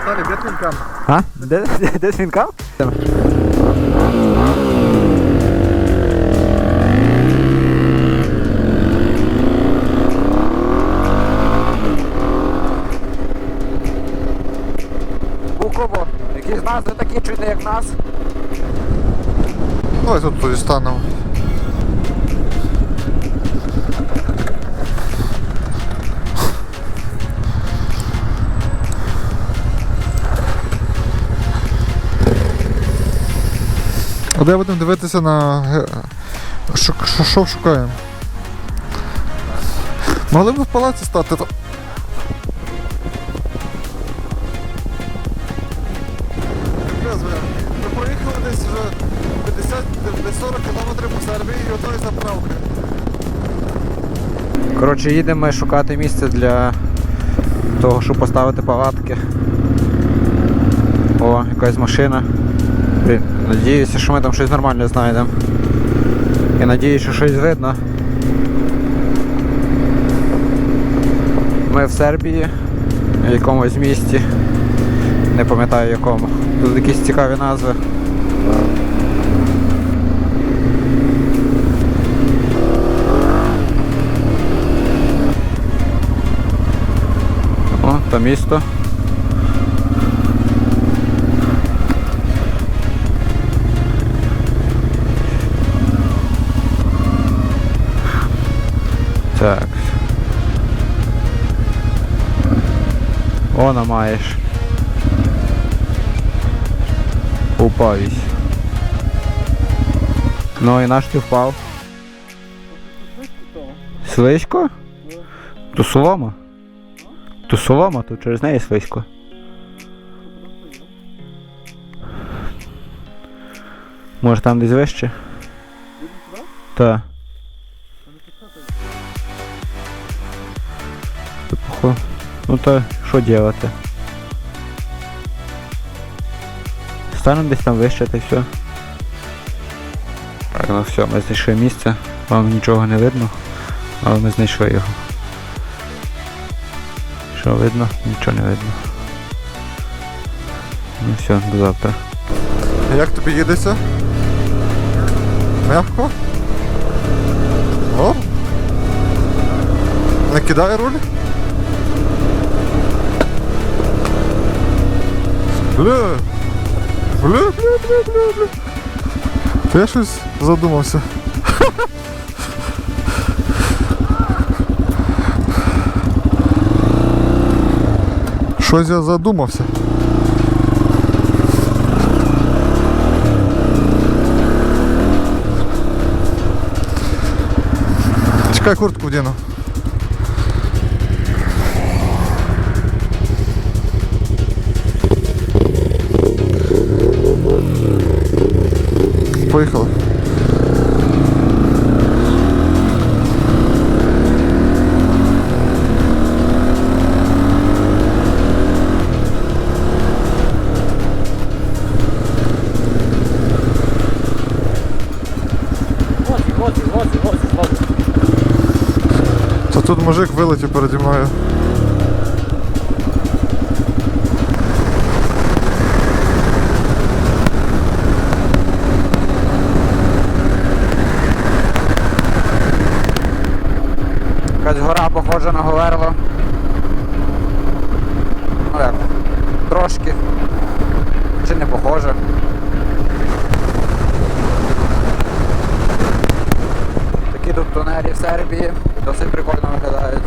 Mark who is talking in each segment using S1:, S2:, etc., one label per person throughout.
S1: Віталій, де твій кам?
S2: А? Де, де, де свінка? Буково, якісь назви такі чуть не як нас.
S1: Давай тут тоді А де будемо дивитися на. Що, що, що шукаємо? Могли б в палаці стати. то- Ми проїхали десь вже 50-40 км по Сербії і одної заправки.
S2: Коротше, їдемо шукати місце для того, щоб поставити палатки. О, якась машина. Блін, надіюся, що ми там щось нормальне знайдемо. І надіюся, що щось видно. Ми в Сербії, в якомусь місті. Не пам'ятаю якому. Тут якісь цікаві назви. О, то місто. Так. Ona маєш. Упавісь. Ну і наш ти впав. Слизько? То солома. То солома, то через неї слизько. Може там десь вище? Так. Та Ну то що делати? Станемо десь там вище та все. Так, ну все, ми знайшли місце. Вам нічого не видно, але ми знайшли його. Що видно? Нічого не видно. Ну все, до завтра.
S1: Як тобі їдеться? Мягко? О? Не кидає руль? Бля. Бля, бля, бля, бля, бля. Та я щось задумався. Щось я задумався. Чекай, куртку вдіну. Поїхали. Та тут мужик вилетів переді мною.
S2: Сербії. Досить прикольно виглядають.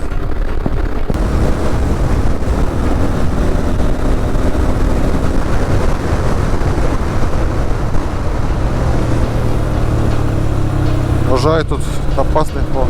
S1: Вважаю тут опасний фон.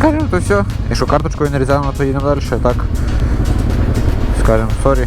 S2: Скажемо, то все. Якщо карточкою не різано, то їдемо далі, так. Скажемо, сорі.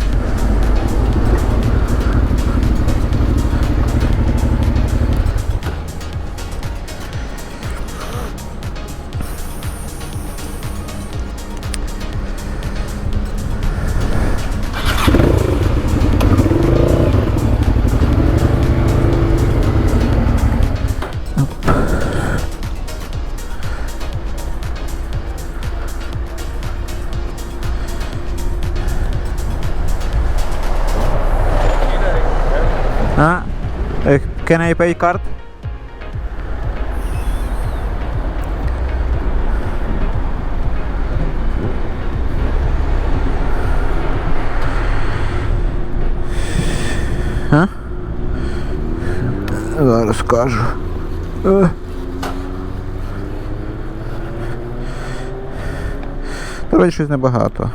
S2: Can I pay card? А? Зараз скажу. Е. Давай щось небагато.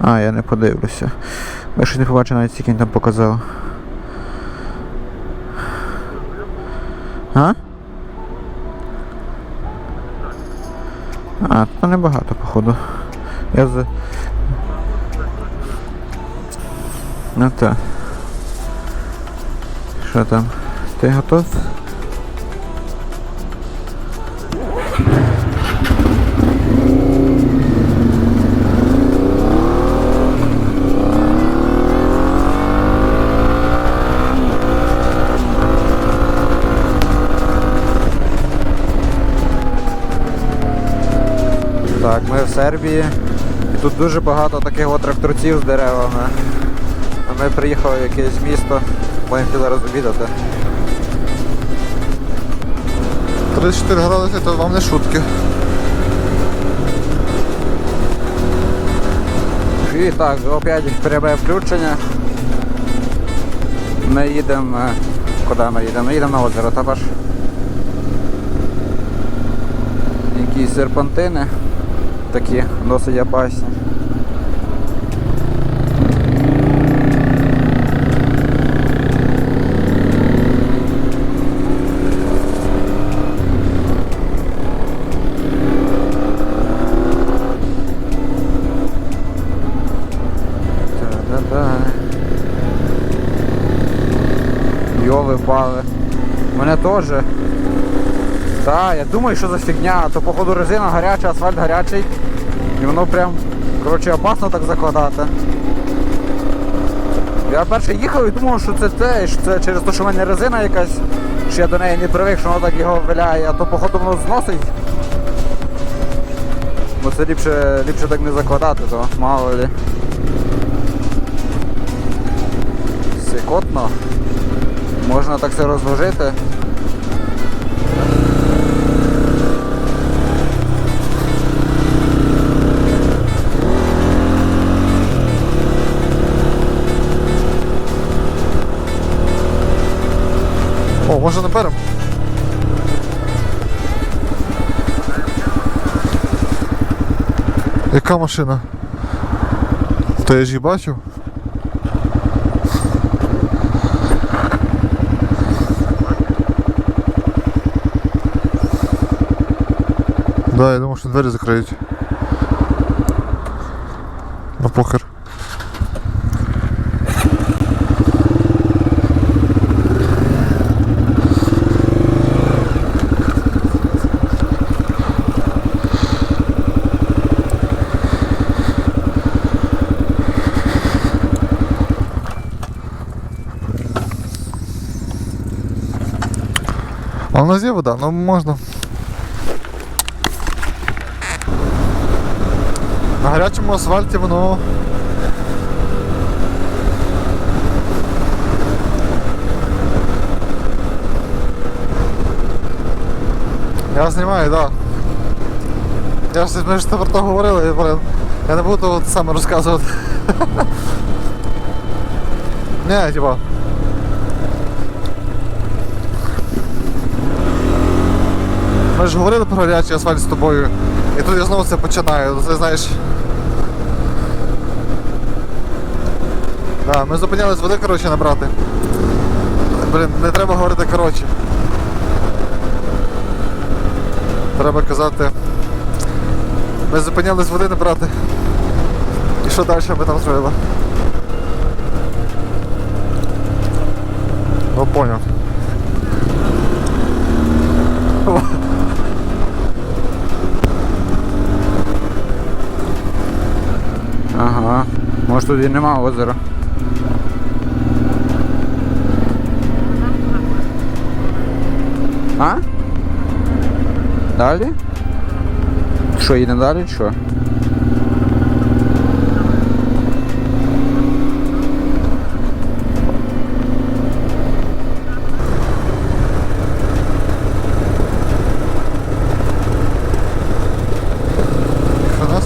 S2: А, я не подивлюся. Я щось не побачив навіть скільки він там показав. А? А, то небагато, походу. Я за. Ну так. Що там? Ти готов? Так, ми в Сербії. І тут дуже багато таких от тракторців з деревами. А ми приїхали в якесь місто, будемо зараз обідати.
S1: 34 градуси, то вам не шутки.
S2: І так, опять пряме включення. Ми їдемо. е, Куди ми їдемо? Ми їдемо на озеро також. Якісь серпантини такі досить опасні. Йови пали. Мене теж. Та, я думаю, що за фігня, то походу резина гаряча, асфальт гарячий. І воно прям, коротше, опасно так закладати. Я перше їхав і думав, що це те, що це через те, що в мене резина якась, що я до неї не привик, що воно так його виляє, а то походу воно зносить. Бо це ліпше, ліпше так не закладати, то мало ли. Сикотно. Можна так все розложити.
S1: Може наперем? Яка машина? То я ж її бачив. Да, я думав, що двері закриють. А у нас є вода, ну можна. На гарячому асфальті воно. Я знімаю, так. Да. Я ж ми ж про то говорили, і, блин, я не буду от саме розказувати. Не, типа. Ми ж говорили про гарячий асфальт з тобою. І тут я знову це починаю. Ти знаєш. Да, ми зупинялись води, коротше, набрати. Блін, не треба говорити коротше. Треба казати. Ми зупинялись води набрати. І що далі ми там зробили? Ну поняв.
S2: Може тут і нема озера. А? Далі? Що, їдемо далі, що?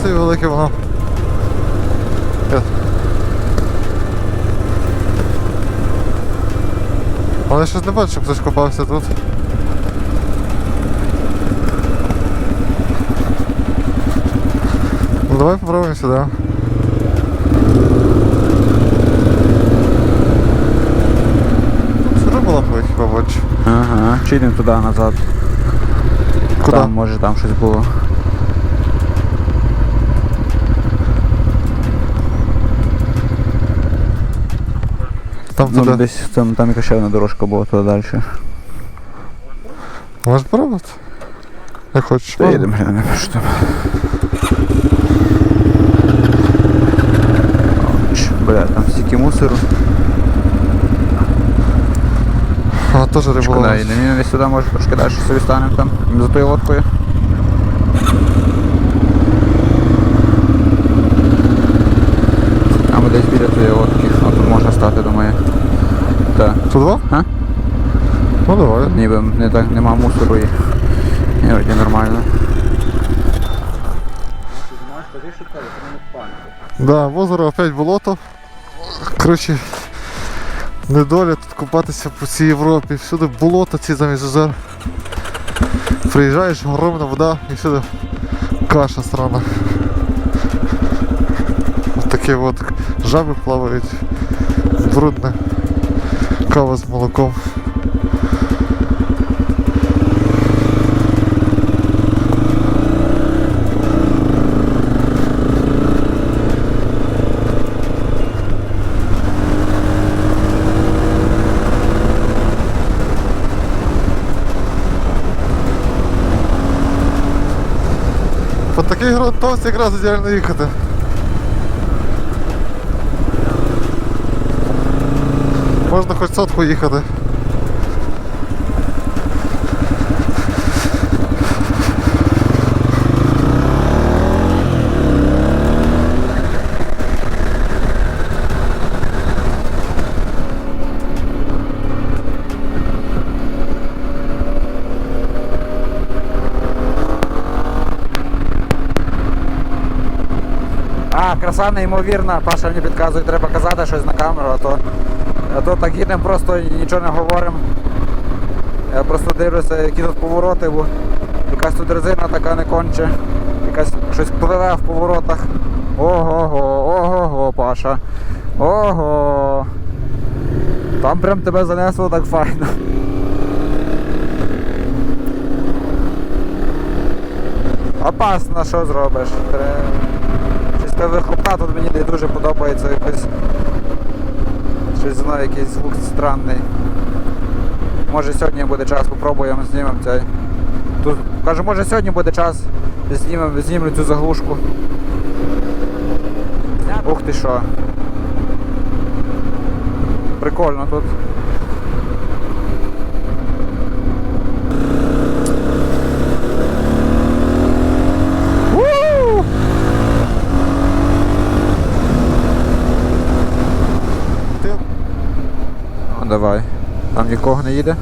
S1: Велике воно. Але щось не бачу, щоб хтось копався тут. Ну давай попробуем сюда. Сюди була хіба бачу.
S2: Ага. Чи йдемо туди назад?
S1: Куди?
S2: Там, може там щось було.
S1: Там
S2: Ну,
S1: туди.
S2: десь там, там якась ще одна дорожка була туди далі.
S1: Можеш пробувати? Як хочеш.
S2: Та їдемо, глянемо, що там. Ч, Бля, там стільки мусору.
S1: А, теж
S2: Шкода,
S1: риболова.
S2: і не десь сюди може трошки далі собі станемо там, за тою лодкою. А ми десь біля тої лодки, а тут можна стати, думаю. Так.
S1: Туди?
S2: А?
S1: Ну давай.
S2: Ніби не так, нема мусору і, вроді нормально.
S1: Да, в озеро опять болото. Коротше, недоля тут купатися по всій Європі. Всюди болото ці замість озер. Приїжджаєш, огромна вода і всюди каша срана. Ось такі от жаби плавають. Брудне. Кава з молоком. По такий грунтовці якраз ідеально їхати. Можна хоч сотку їхати.
S2: А, краса неймовірна, Паша мені підказує, треба казати щось на камеру, а то, а то так їдемо, просто нічого не говоримо. Я просто дивлюся, які тут повороти, бо якась тут резина така не конче, якась щось пливе в поворотах. Ого-го, ого-го, Паша. Ого. Там прям тебе занесло так файно. Опасно, що зробиш? Треба... Щось та вихлопна тут мені не дуже подобається якось. Щось знову якийсь звук странний. Може сьогодні буде час, попробуємо, знімемо цей. Тут, кажу, може сьогодні буде час, знімемо, знімлю цю заглушку. Ух ти що. Прикольно тут. Вуу!
S1: Ти
S2: Ну давай. Там нікого не їде.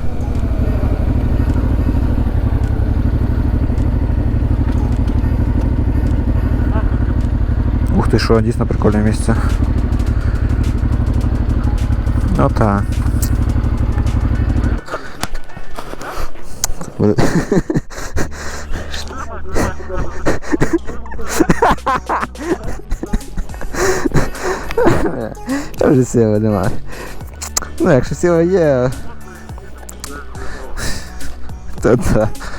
S2: Ух ти що, дійсно прикольне місце. Ну так. Та вже сіла немає. Ну, якщо сила є. То так.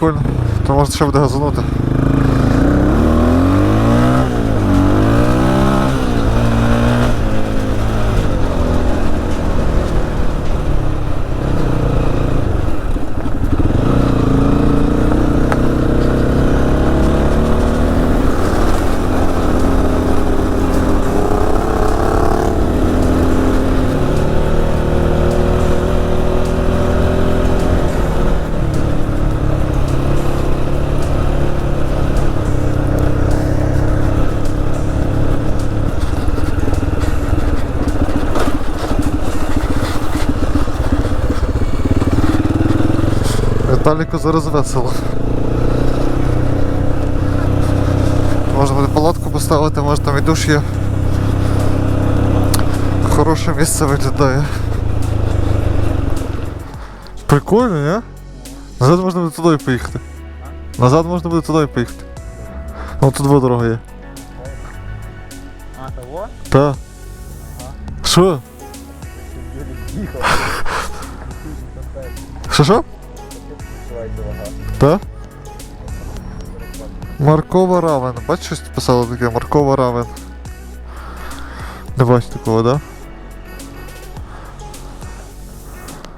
S1: Прикольно. То можна ще буде газанути. Віталіку зараз весело. Можна буде палатку поставити, може там і душ є. Хороше місце виглядає. Прикольно, не? Назад можна буде туди поїхати. Назад можна буде туди поїхати. Ну тут два дорога є.
S2: А, того?
S1: Та. Що? Що що? Та? Маркова равен. Бачиш, щось писало таке? Маркова равен. Не бачу такого, да?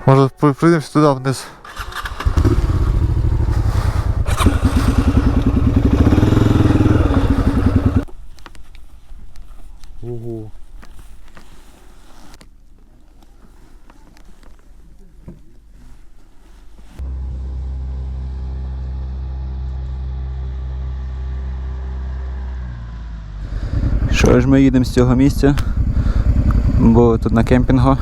S1: Може при- прийдемося туди вниз.
S2: Ого. Що ж ми їдемо з цього місця, бо тут на кемпінгу.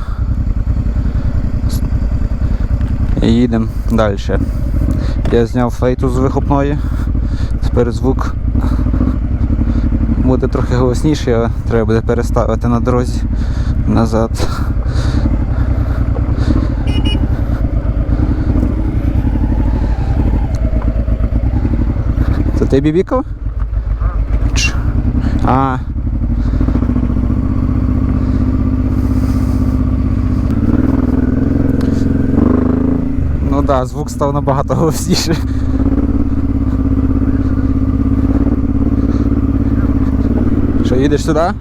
S2: І їдемо далі. Я зняв флейту з вихопної. Тепер звук буде трохи голосніший, а треба буде переставити на дорозі назад. Це ти бібікав? А. да, звук став набагато голосніший. Що, їдеш сюди?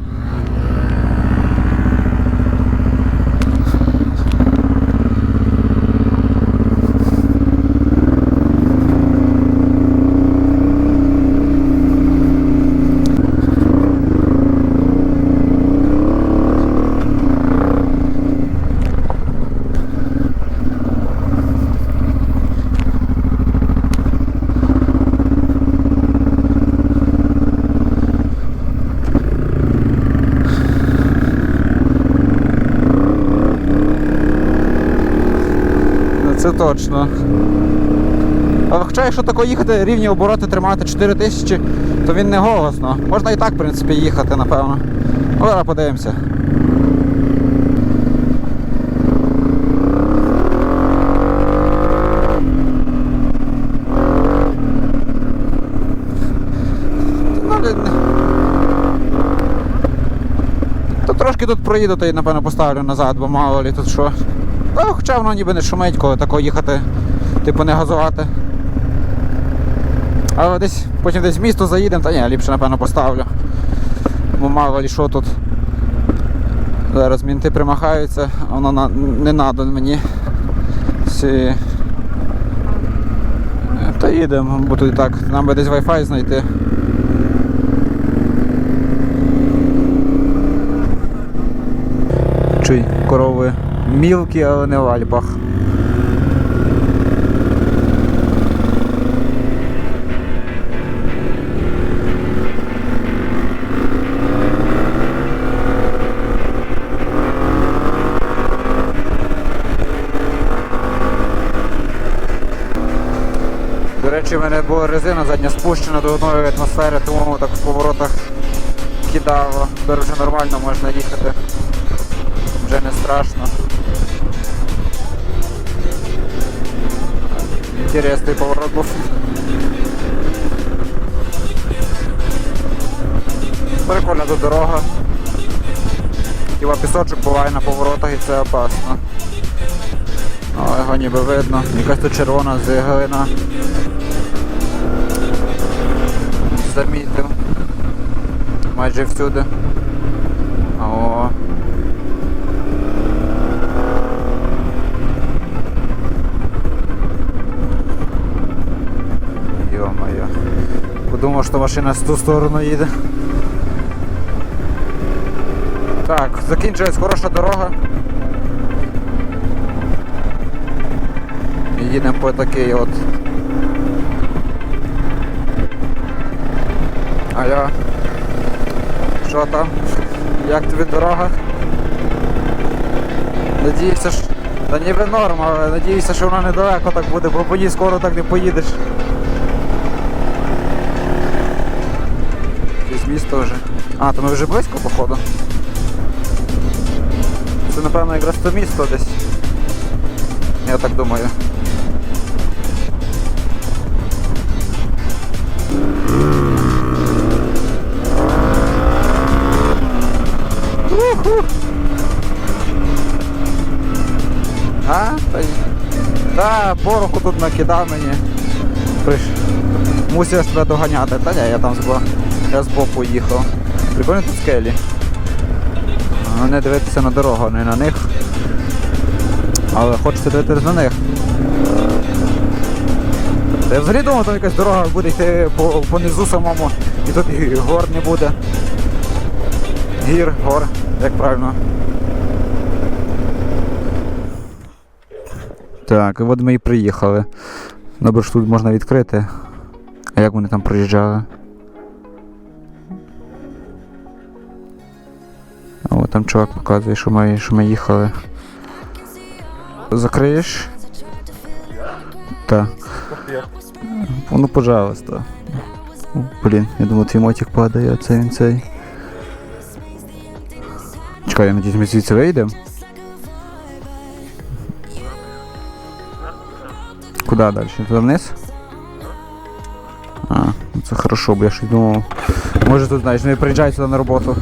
S2: Ну, Це точно. А Хоча, якщо тако їхати, рівні обороти тримати 4 тисячі, то він не голосно. Можна і так, в принципі, їхати, напевно. Ну, зараз подивимося. Ну, То трошки тут проїду, то й напевно поставлю назад, бо мало лі тут що. Та, хоча воно ніби не шумить, коли тако їхати, типу не газувати. Але десь потім десь в місто заїдемо, та ні, ліпше напевно поставлю. Бо мало лі що тут. Зараз мінти примахаються, а воно на, не надо мені. Всі... Та їдемо, бо тут і так, нам би десь Wi-Fi знайти. Чуй, корови мілкі, але не в Альпах. До речі, в мене була резина задня спущена до одної атмосфери, тому так в поворотах кидало. Тепер вже нормально можна їхати. Вже не страшно. Интересный поворот был. Прикольна тут дорога. Хіба пісочок буває на поворотах і це опасно. Але його ніби видно. Якась тут червона зиглина. Замітив. Майже всюди. О. Подумав, що машина з ту сторону їде. Так, закінчилась хороша дорога. Їдемо по такій от. Алло. Що там? Як тобі дорога? Надіюся, що... Та ніби норм, але надіюся, що вона недалеко так буде, бо по ній скоро так не поїдеш. Міста вже. А, то ми вже близько, походу. Це напевно якраз то місто десь. Я так думаю. А? Та, та пороху тут накидав мені. Приш... Мусив себе доганяти. Та ні, я там збо... я збоку їхав. Прикольно тут скелі. Не дивитися на дорогу, не на них. Але хочеться дивитися на них. Я взагалі думав, там якась дорога буде йти по, по низу самому, і тут гор не буде. Гір, гор, як правильно. Так, от ми і приїхали. Добре, що тут можна відкрити. А як вони там проїжджали? Там чувак показує, що ми, що ми їхали. Закриєш? Так. Ну, пожалуйста. Блін, я думав, твій мотик падає, а це він цей. Чекай, я надіюсь, ми звідси вийдемо. Куда далі? Туди вниз? А, ну це хорошо, бо я щось думав. Може тут, знаєш, не приїжджай сюди на роботу.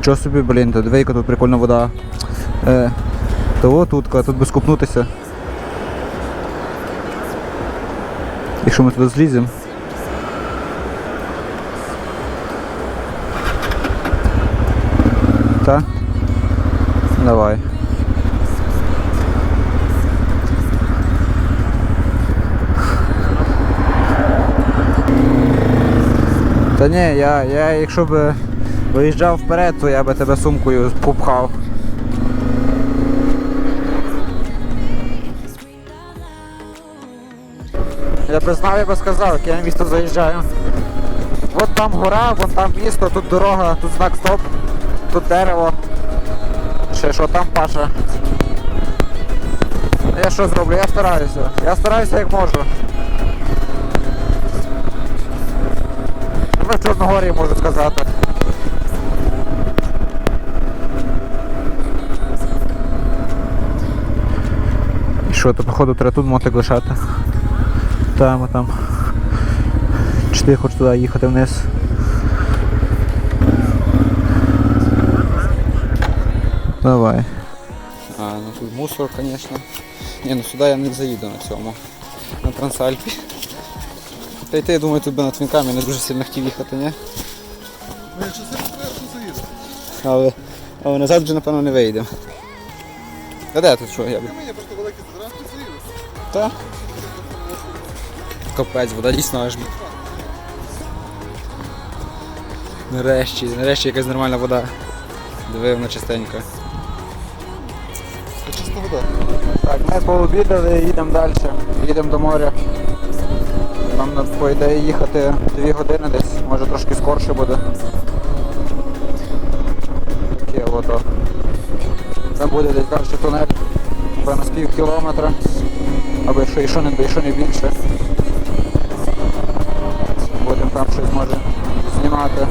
S2: Нічого собі, блін, тут двійка, тут прикольна вода. Е, того тутка, тут би скупнутися. Якщо ми туди зліземо. Та? Давай. Та ні, я, я якщо б виїжджав вперед, то я би тебе сумкою попхав. Я би знав, я би сказав, як я на місто заїжджаю. От там гора, вон там місто, тут дорога, тут знак стоп, тут дерево. Ще що там паша. Я що зроблю? Я стараюся. Я стараюся як можу. Ми в Чорногорії можу сказати. Що, то походу треба тут мотик лишати. Там, а там. Чи ти хочеш туди їхати вниз? Давай. А, ну тут мусор, конечно. Ні, ну сюди я не заїду на цьому. На Трансальпі. Та й ти, я думаю, тут би над твінками не дуже сильно хотів їхати, ні?
S1: Ну, це то заїду.
S2: Але, але назад вже напевно не вийдемо. Та де тут що я б? Та? Капець, вода дійсно аж. Нарешті, нарешті якась нормальна вода. Диви, вона чистенька.
S1: Це чиста вода.
S2: Так, ми пообідали їдемо далі. Їдемо до моря. Нам по ідеї їхати 2 години десь, може трошки скорше буде. Таке ото. Там буде десь далі тунель. Напевно, з пів кілометра. Або якщо, не, якщо не більше. там щось може знімати.